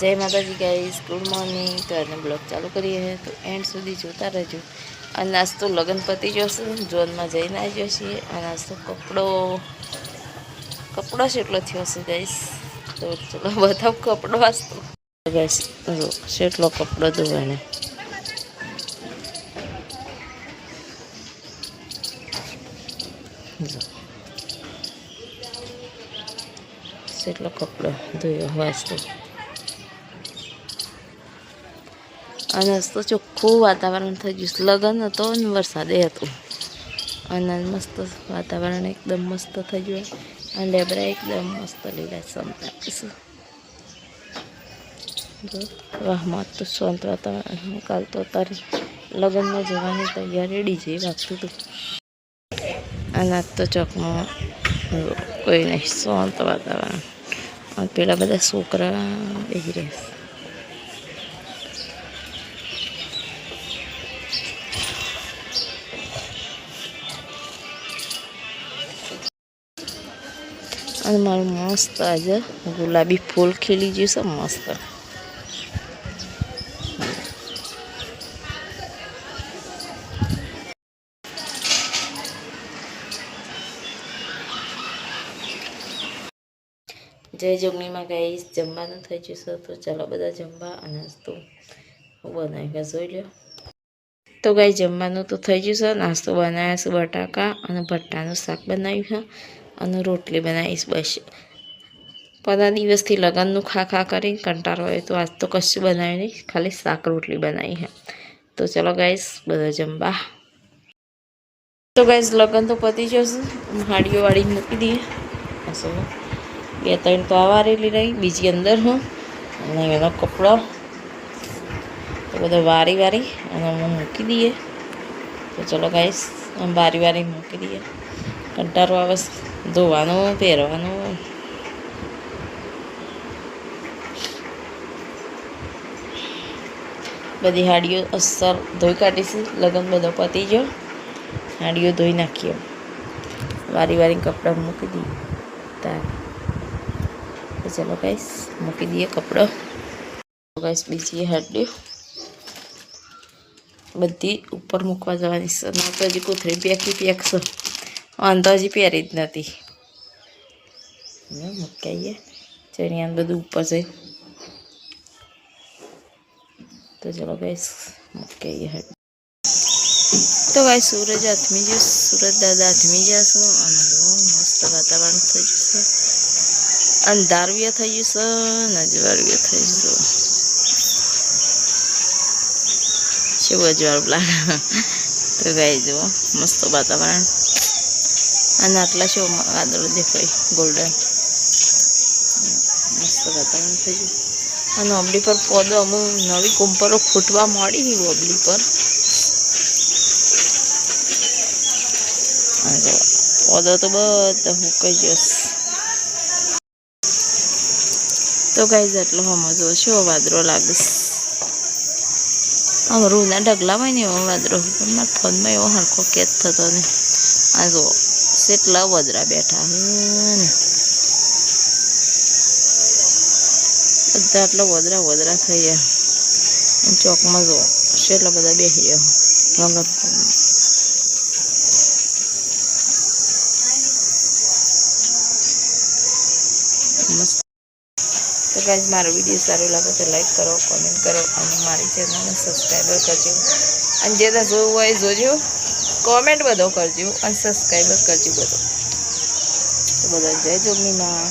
જય માતાજી guys good morning તો એને બ્લોગ ચાલુ કરીએ તો એન્ડ સુધી જોતા રહેજો. અને નાસ્તો લગ્ન પતી જશે જોનમાં જઈને આવી જશે અને નાસ્તો કપડો કપડો શેટલો થયો છે ગાઈસ તો ચલો બતાવ કપડો વાસ્તો. ગાઈસ શેટલો કપડો ધોવાને જો. કપડો ધોયો વાંચતો અને તો ચોખ્ખું વાતાવરણ થઈ ગયું. લગ્ન હતો ને વરસાદે હતો. અને મસ્ત વાતાવરણ એકદમ મસ્ત થઈ ગયું અને લેબરા એકદમ મસ્ત લીલા સમતા વાહમાં તો શાંત વાતાવરણ કાલ તો તારે લગ્નમાં જવાની તૈયારી રેડી છે વાગતું હતું અને તો ચોકમાં કોઈ નહીં, શાંત વાતાવરણ. અને પેલા બધા છોકરા બેસી રહ્યા અને મારું મસ્ત આજે ગુલાબી ફૂલ ખીલી ગયું છે, મસ્ત. જય જમણીમાં ગાઈશ જમવાનું થઈ ગયું છે, તો ચાલો બધા જમવા અને તો બનાવી ગયા, જોઈ લો તો ગાઈ જમવાનું તો થઈ ગયું છે, નાસ્તો બનાવ્યા છે, બટાકા અને ભટ્ટાનું શાક બનાવ્યું છે. અને રોટલી બનાવીશ બસ. પદા દિવસથી લગ્નનું ખા ખા કરી કંટાળો હોય તો આજ તો કશું બનાવ્યું નહીં, ખાલી શાક રોટલી બનાવી હે તો ચલો ગાઈશ બધા જમવા. તો ગાઈશ લગ્ન તો પતી જશે. હાડીઓ વાળી મૂકી દઈએ. સો બે ત્રણ તો આવા રેલી રહી, બીજી અંદર હું. અને એનો કપડો. તો બધો વારી વારી અને હું મૂકી દઈએ. તો ચલો ગાઈશ આમ વારી મૂકી દઈએ. કંટાળો આવે છે. ધોવાનું, પહેરવાનું. બધી હાડીઓ અસર ધોઈ કાઢીશું, લગ્ન બધો પતી ગયો. હાડીઓ ધોઈ નાખીએ. વારી વારી કપડાં મૂકી દઈએ. તાર. ચાલો ગાઈસ મૂકી દઈએ કપડો. ગાઈસ બીજી હાડીઓ બધી ઉપર મૂકવા જવાની છે. ના તો હજી કોથળી પેકી પેક છે વાંધો હજી પહેરી જ નથી. મૂકી આવીએ ચણિયાને બધું ઉપર છે. તો ચલો ગાઈસ મૂકી આવીએ હટ તો ગાઈ સૂરજ આથમી ગયો. સુરત દાદા આથમી છે. અને મસ્ત વાતાવરણ થઈ જશે અંધાર બી થઈ ગયું છે બી થઈ જશે શું અજવાળું તો ગાઈ જુઓ મસ્ત વાતાવરણ. અને આટલા શો વાદળો દેખાય ગોલ્ડન મસ્ત વાતાવરણ થઈ ગયું. અને ઓબલી પર પોદો અમુક નવી કુંપરો ફૂટવા મળી ઓબલી પર. પોદો તો બધા હું કહી જઈશ તો ગાઈ એટલો સમજો શું વાદળો લાગે છે. આમ રૂના ઢગલામાં ને એવો વાદળો પણ મારા ફોનમાં એવો હરખો કેદ થતો ને આ જો કેટલા વદરા બેઠા બધા આટલા વદરા વદરા થઈ ગયા. ચોકમાં જો એટલા બધા બેસી ગયા. તો ગાઈઝ મારો વીડિયો સારો લાગે તો લાઈક કરો કોમેન્ટ કરો અને મારી ચેનલને સબસ્ક્રાઈબર કરજો. અને જે જોવું હોય જોજો. કોમેન્ટ બધો કરજો અને સબસ્ક્રાઈબર કરજો બધો. તો બધા જય જોગણીમાં